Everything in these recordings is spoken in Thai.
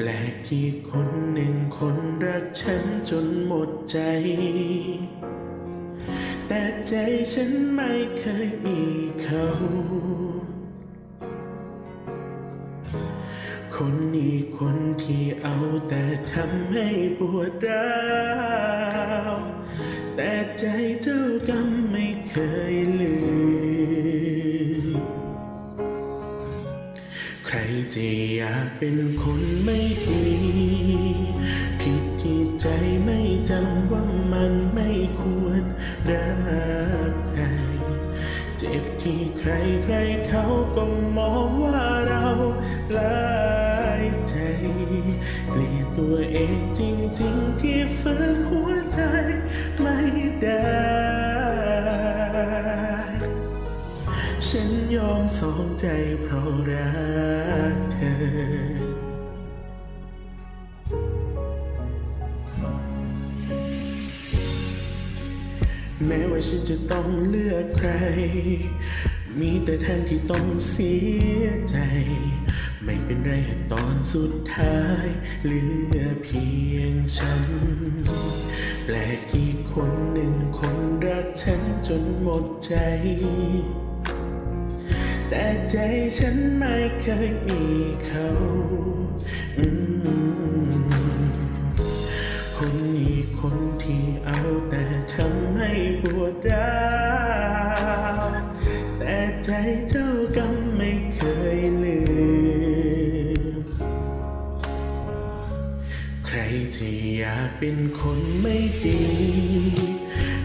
แปลกที่คนหนึ่งคนรักฉันจนหมดใจ แต่ใจฉันไม่เคยมีเขา คนอีกคนที่เอาแต่ทำให้ปวดร้าว ใครจะอยากเป็นคนไม่ดีผิดที่ใจไม่จำว่ามันไม่ควรรักใคร เจ็บที่ใครใครเขาก็มองว่าเราลายใจเปลี่ยนตัวเองจริง ๆ ที่ฝืนหัว สองใจเพราะรักเธอแม้ว่าฉันจะต้องเลือกใคร มีแต่ทางที่ต้องเสียใจ ไม่เป็นไรหากตอนสุดท้าย เหลือเพียงฉัน แปลกที่คนหนึ่งคนรักฉันจนหมดใจ แต่ใจฉันไม่เคยมีเขาอืมคนอีกคนที่เอาแต่ทำให้ปวดร้าวแต่ใจเจ้ากรรมไม่เคยลืม ใครจะอยากเป็นคนไม่ดี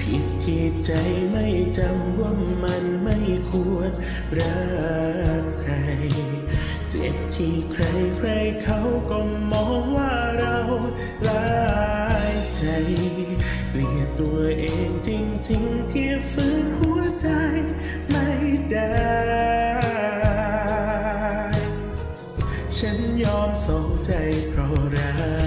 ผิดที่ใจไม่จำว่ามันไม่ รักใคร เจ็บที่ใครใครเขาก็มองว่าเราหลายใจเกลียดตัวเองจริงๆที่ฝืนหัวใจไม่ได้ ฉันยอมสองใจเพราะรัก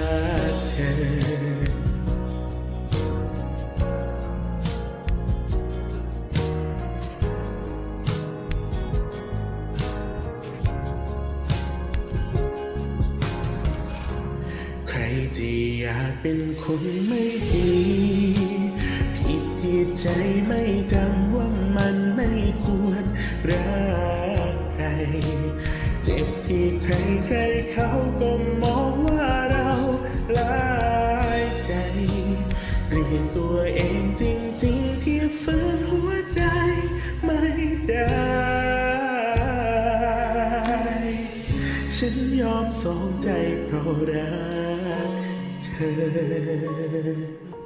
จะอยากเป็นคนไม่ดี ผิดที่ใจไม่จำว่ามันไม่ควรรักใคร เจ็บที่ใครใครเขาก็มองว่าเราลายใจเรียกตัวเองจริงๆที่ฝืนหัวใจไม่ได้ฉันยอมสองใจเพราะรัก เธอ